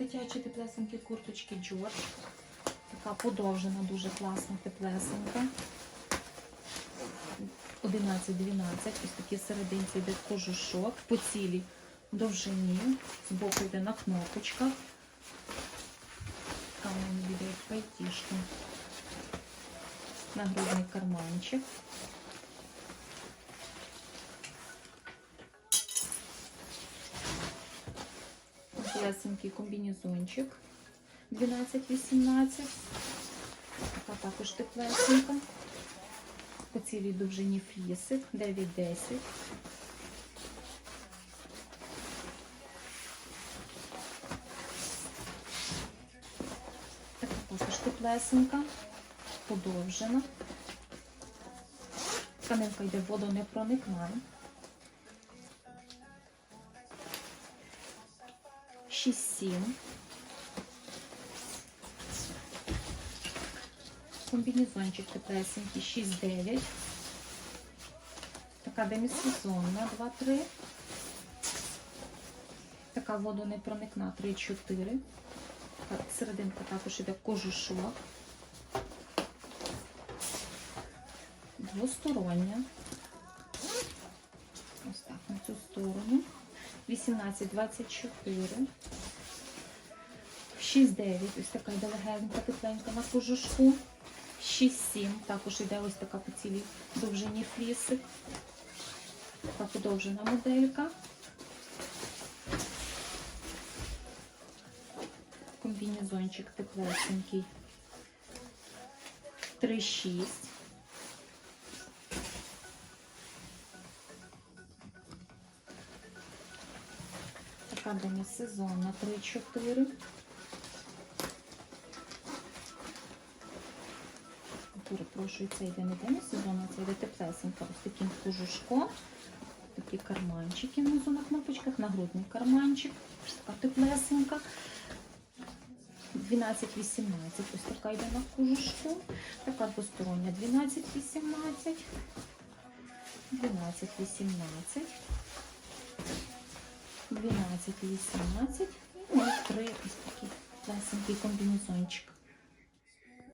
Дитячі теплесенькі курточки Джордж. Така подовжена, дуже класна теплесенька. 11-12. Ось такі серединці йде кожушок по цілій довжині. Збоку йде на кнопочках. Там як пайтішка. Нагрудний карманчик. Лесенький комбінезончик 12-18. Така також теплесенька. По цілій довжині флісик 9-10. Така також теплесенька, подовжена. Тканинка йде водонепроникна. 6-7. Комбінезончик теплесенький 6-9. Така демісезонна 2-3. Така водонепроникна 3-4. Серединка також іде кожушок. Двостороння. Ось так, на цю сторону. 18-24. 6-9. Ось така йде легенька, тепленька на кожушку. 6-7. Також йде ось така по цілій довжині флісик. Така подовжена моделька. Комбінезончик теплесенький. 3-6. Така демісезонна 3-4. Перепрошую, це йде не демісезонна, це йде теплесенька. Ось таким кожушком. Такі карманчики внизу на кнопочках, нагрудний карманчик. Така теплесенька. 12-18. Ось така йде на кожушку. Така двостороння 12-18. 12-18. 12, 18 і ось три ось такий лесенький комбінезончик.